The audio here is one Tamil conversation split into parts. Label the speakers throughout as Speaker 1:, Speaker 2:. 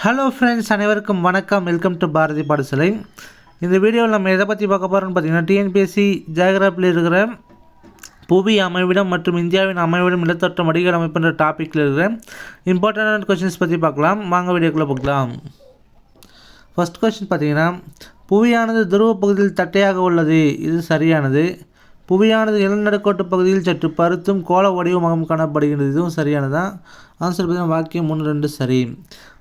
Speaker 1: ஹலோ ஃப்ரெண்ட்ஸ் அனைவருக்கும் வணக்கம். வெல்கம் டு பாரதி பாடசாலை. இந்த வீடியோவில் நம்ம எதை பற்றி பார்க்க போகிறோம்னு பார்த்தீங்கன்னா டிஎன்பிஎஸ்சி ஜியாகிராஃபியில் இருக்கிற புவி அமைவிடம் மற்றும் இந்தியாவின் அமைவிடம் நிலத்தோற்றம் வடிகள் அமைப்புன்ற டாப்பிக்கில் இருக்கிற இம்பார்ட்டண்டான கொஷின்ஸ் பற்றி பார்க்கலாம். வாங்க வீடியோக்குள்ளே பார்க்கலாம் ஃபஸ்ட் கொஷின் பார்த்தீங்கன்னா புவியானது துருவ பகுதியில் தட்டையாக உள்ளது. இது சரியானது. புவியானது நிலநடுக்கோட்டு பகுதியில் சற்று பருத்தும் கோள வடிவமாகவும் காணப்படுகின்றது. இதுவும் சரியானதான் ஆன்சர் பார்த்தீங்கன்னா வாக்கியம் ஒன்று ரெண்டு சரி.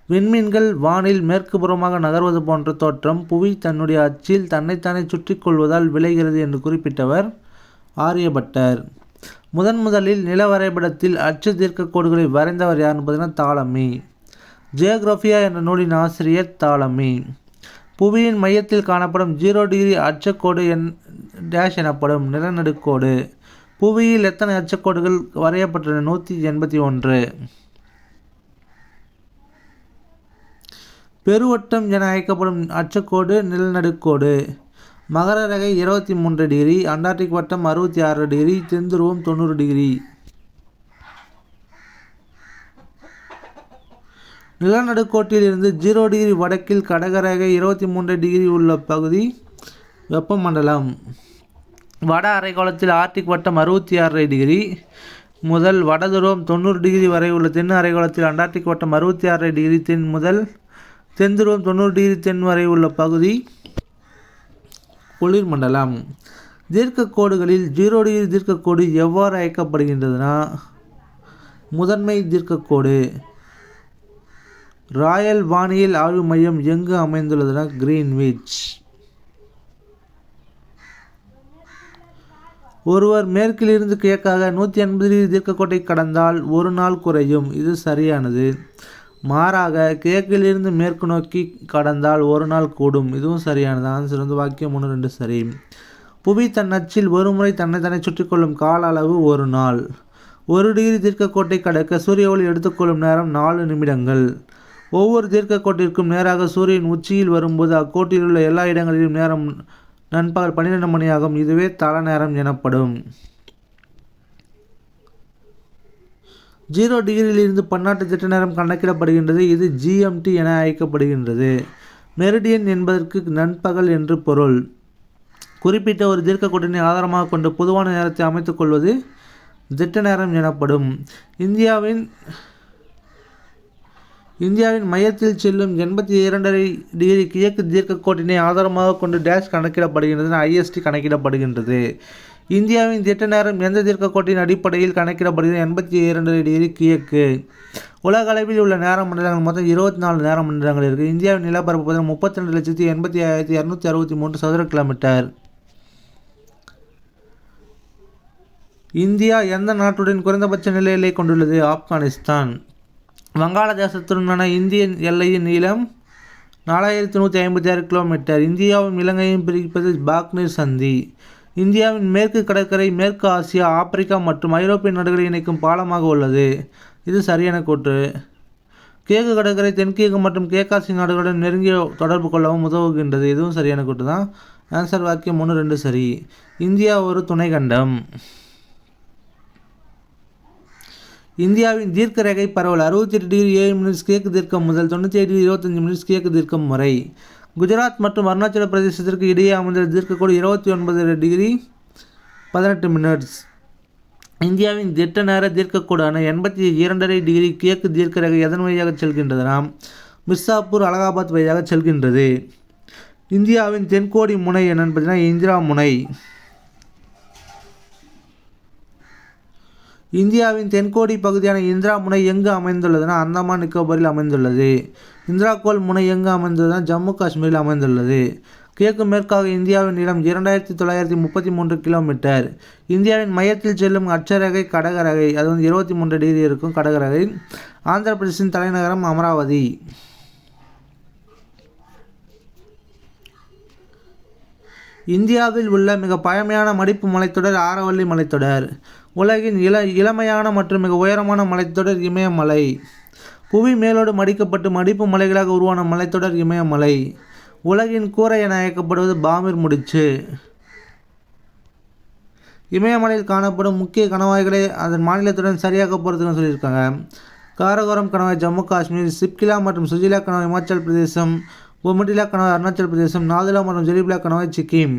Speaker 1: விண்மீன்கள் வானில் மேற்கு புறமாக நகர்வது போன்ற தோற்றம் புவி தன்னுடைய அச்சில் தன்னைத்தானே சுற்றி கொள்வதால் விளைகிறது என்று குறிப்பிட்டவர் ஆரியபட்டர். முதன் முதலில் நில வரைபடத்தில் அச்சு தீர்க்க கோடுகளை வரைந்தவர் யாருன்னு பார்த்தீங்கன்னா தாளமி. ஜியோகிராஃபியா என்ற நூலின் ஆசிரியர் தாளமி. புவியின் மையத்தில் காணப்படும் ஜீரோ டிகிரி அச்சக்கோடு என் டேஷ் எனப்படும் நிலநடுக்கோடு. புவியில் எத்தனை அச்சக்கோடுகள் வரையப்பட்டுள்ளன? நூற்றி எண்பத்தி ஒன்று. பெருவட்டம் என அழைக்கப்படும் அச்சக்கோடு நிலநடுக்கோடு. மகர ரகை இருபத்தி மூன்று டிகிரி அண்டார்டிக் வட்டம் அறுபத்தி ஆறு டிகிரி தென்துருவம் தொண்ணூறு டிகிரி. நிலநடுக்கோட்டில் இருந்து ஜீரோ டிகிரி வடக்கில் கடகரேகை இருபத்தி மூன்று டிகிரி உள்ள பகுதி வெப்பமண்டலம். வட அரைக்கோளத்தில் ஆர்டிக் வட்டம் அறுபத்தி ஆறரை டிகிரி முதல் வடதுருவம் தொண்ணூறு டிகிரி வரை உள்ள தென் அரைக்கோளத்தில் அண்டார்டிக் வட்டம் அறுபத்தி ஆறரை டிகிரி தென் முதல் தென் துருவம் தொண்ணூறு டிகிரி தென் வரை உள்ள பகுதி குளிர் மண்டலம். தீர்க்க கோடுகளில் ஜீரோ டிகிரி தீர்க்கக்கோடு எவ்வாறு அழைக்கப்படுகின்றதுன்னா முதன்மை தீர்க்கக்கோடு ராயல் வானியல் ஆய்வு மையம் எங்கு அமைந்துள்ளதுனா கிரீன்விச். ஒருவர் மேற்கிலிருந்து கிழக்காக நூற்றி எண்பது டிகிரி தீர்க்கக்கோட்டை கடந்தால் ஒரு நாள் குறையும். இது சரியானது. மாறாக கிழக்கிலிருந்து மேற்கு நோக்கி கடந்தால் ஒரு நாள் கூடும். இதுவும் சரியானது. ஆன்சர் வந்து வாக்கியம் ஒன்று ரெண்டு சரி. புவி தன் அச்சில் ஒருமுறை தன்னை தன்னை சுற்றி கொள்ளும் கால அளவு ஒரு நாள். ஒரு டிகிரி தீர்க்கக்கோட்டை கடக்க சூரிய ஒளி எடுத்துக்கொள்ளும் நேரம் நாலு நிமிடங்கள். ஒவ்வொரு தீர்க்கக்கோட்டிற்கும் நேராக சூரியன் உச்சியில் வரும்போது அக்கோட்டில் உள்ள எல்லா இடங்களிலும் நேரம் நண்பகல் பன்னிரெண்டு மணியாகும். இதுவே தல நேரம் எனப்படும். ஜீரோ டிகிரியிலிருந்து பன்னாட்டு திட்ட நேரம் கணக்கிடப்படுகின்றது. இது ஜிஎம்டி என அழைக்கப்படுகின்றது. மெரிடியன் என்பதற்கு நண்பகல் என்று பொருள். குறிப்பிட்ட ஒரு தீர்க்கக்கோட்டினை ஆதாரமாக கொண்டு பொதுவான நேரத்தை அமைத்துக் கொள்வது திட்ட நேரம் எனப்படும். இந்தியாவின் இந்தியாவின் மையத்தில் செல்லும் எண்பத்தி இரண்டரை டிகிரி கிழக்கு தீர்க்கக்கோட்டினை ஆதாரமாக கொண்டு டேஷ் கணக்கிடப்படுகின்றது ஐஎஸ்டி கணக்கிடப்படுகின்றது. இந்தியாவின் திட்ட நேரம் எந்த தீர்க்கக்கோட்டின் அடிப்படையில் கணக்கிடப்படுகிறது? எண்பத்தி இரண்டு டிகிரி கிழக்கு. உலக அளவில் உள்ள நேர மண்டலங்கள் மொத்தம் இருபத்தி நாலு நேர மண்டலங்கள் இருக்குது இந்தியாவின் நிலப்பரப்பு பார்த்தீங்கன்னா முப்பத்தி ரெண்டு லட்சத்தி எண்பத்தி ஆயிரத்தி இரநூத்தி அறுபத்தி மூன்று சதுர கிலோமீட்டர். இந்தியா எந்த நாட்டுடன் குறைந்தபட்ச நில எல்லை கொண்டுள்ளது? ஆப்கானிஸ்தான். வங்காளதேசத்துடனான இந்திய எல்லையின் நீளம் நாலாயிரத்தி நூற்றி ஐம்பத்தி ஆறு கிலோமீட்டர். இந்தியாவும் இலங்கையும் பிரிப்பது பாக்னீர் சந்தி. இந்தியாவின் மேற்கு கடற்கரை மேற்கு ஆசியா ஆப்பிரிக்கா மற்றும் ஐரோப்பிய நாடுகளை இணைக்கும் பாலமாக உள்ளது. இது சரியான கூற்று கிழக்கு கடற்கரை தென்கிழக்கு மற்றும் கிழக்காசிய நாடுகளுடன் நெருங்கிய தொடர்பு கொள்ளவும் உதவுகின்றது. இதுவும் சரியான கூட்டு தான் ஆன்சர் வாக்கியம் ஒன்று ரெண்டு சரி. இந்தியா ஒரு துணை கண்டம் இந்தியாவின் தீர்க்க ரேகை பரவல் அறுபத்தி எட்டு டிகிரி ஏழு மினிட்ஸ் கிழக்கு தீர்க்கம் முதல் தொண்ணூற்றி ஏழு டிகிரி இருபத்தஞ்சு மினிட்ஸ் கிழக்கு தீர்க்கம் முறை குஜராத் மற்றும் அருணாச்சல பிரதேசத்திற்கு இடையே அமைந்த தீர்க்கக்கோடு இருபத்தி ஒன்பது டிகிரி பதினெட்டு மினிட்ஸ் இந்தியாவின் திட்ட நேர தீர்க்கக்கோடான எண்பத்தி இரண்டரை டிகிரி கிழக்கு தீர்க்க ரேகை எதன் வழியாக செல்கின்றதுனா மிர்சாப்பூர் அலகாபாத் வழியாக செல்கின்றது. இந்தியாவின் தென்கோடி முனை என்னன்னு பார்த்தீங்கன்னா இந்திரா முனை. இந்தியாவின் தென்கோடி பகுதியான இந்திரா முனை எங்கு அமைந்துள்ளதுன்னா அந்தமான் நிக்கோபரில் அமைந்துள்ளது. இந்திரா கோல் முனை எங்கு அமைந்துள்ளதுன்னா ஜம்மு காஷ்மீரில் அமைந்துள்ளது. கிழக்கு மேற்காக இந்தியாவின் இடம் இரண்டாயிரத்தி தொள்ளாயிரத்தி முப்பத்தி மூன்று கிலோமீட்டர். இந்தியாவின் மையத்தில் செல்லும் அச்சரகை கடகரகை அது வந்து இருபத்தி மூன்று டிகிரி இருக்கும் கடகரகை ஆந்திர பிரதேசின் தலைநகரம் அமராவதி. இந்தியாவில் உள்ள மிக பழமையான மடிப்பு மலைத்தொடர் ஆரவல்லி மலைத்தொடர். உலகின் இள இளமையான மற்றும் மிக உயரமான மலைத்தொடர் இமயமலை. புவி மேலோடு மடிக்கப்பட்டு மடிப்பு மலைகளாக உருவான மலைத்தொடர் இமயமலை. உலகின் கூரை என அழைக்கப்படுவது பாமிர் முடிச்சு. இமயமலையில் காணப்படும் முக்கிய கணவாய்களை அதன் மாநிலத்துடன் சரியாக போகிறதுன்னு சொல்லியிருக்காங்க. காரகோரம் கணவாய் ஜம்மு காஷ்மீர் சிப்கிலா மற்றும் சுஜிலா கணவாய் இமாச்சல் பிரதேசம் பொமட்டிலா கணவாய் அருணாச்சல் பிரதேசம் நாதுலா மற்றும் ஜெலிபிலா கணவாய் சிக்கிம்.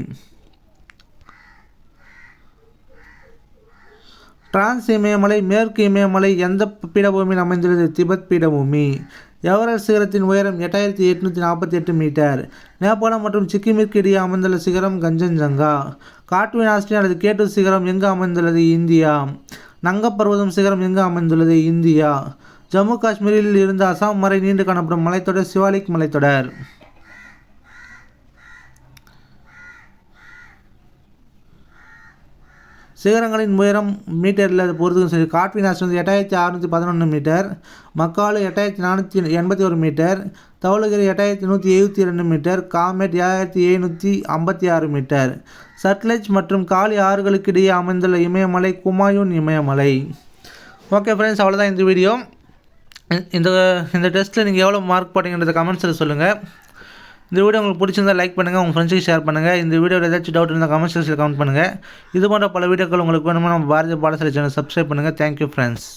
Speaker 1: டிரான்ஸ் இமயமலை மேற்கு இமயமலை எந்த பீடபூமியில் அமைந்துள்ளது? திபெத் பீடபூமி. எவரெஸ்ட் சிகரத்தின் உயரம் எட்டாயிரத்தி எட்நூற்றி நாற்பத்தி எட்டு மீட்டர். நேபாளம் மற்றும் சிக்கிமிற்கு இடையே அமைந்துள்ள சிகரம் கஞ்சன்ஜங்கா. காட்வின் ஆஸ்டின் அல்லது கேட்டு சிகரம் எங்கு அமைந்துள்ளது? இந்தியா. நங்கப்பர்வதம் சிகரம் எங்கு அமைந்துள்ளது? இந்தியா. ஜம்மு காஷ்மீரில் இருந்து அசாம் வரை நீண்டு காணப்படும் மலைத்தொடர் சிவாலிக் மலைத்தொடர். சிகரங்களின் உயரம் மீட்டரில் அதை பொறுத்துக்கும் சரி காட்வினாஸ் வந்து எட்டாயிரத்தி அறுநூற்றி பதினொன்று மீட்டர். மக்காலு எட்டாயிரத்தி நானூற்றி எண்பத்தி ஒரு மீட்டர். தவளகிரி எட்டாயிரத்தி நூற்றி எழுபத்தி ரெண்டு மீட்டர். காமெட் ஏழாயிரத்தி எழுநூற்றி ஐம்பத்தி ஆறு மீட்டர். சட்லஜ் மற்றும் காளி ஆறுகளுக்கு இடையே அமைந்துள்ள இமயமலை குமாயூன் இமயமலை. ஓகே ஃப்ரெண்ட்ஸ் அவ்வளோதான் இந்த வீடியோ இந்த இந்த டெஸ்ட்டில் நீங்கள் எவ்வளோ மார்க் போட்டீங்கன்றத கமெண்ட்ஸில் சொல்லுங்கள் இந்த வீடியோ உங்களுக்கு பிடிச்சிருந்தா லைக் பண்ணுங்கள் உங்கள் ஃப்ரெண்ட்ஸுக்கு ஷேர் பண்ணுங்கள் இந்த வீடியோவில் ஏதாச்சும் டவுட் இருந்தால் கமெண்ட் செக்ஷனில் கமெண்ட் பண்ணுங்கள் இது போன்ற பல வீடியோக்கள் உங்களுக்கு வேணுமோ நம்ம பாரதிய பாடசாலை சேனல் சப்ஸ்கிரைப் பண்ணுங்கள் தேங்க்யூ ஃப்ரெண்ட்ஸ்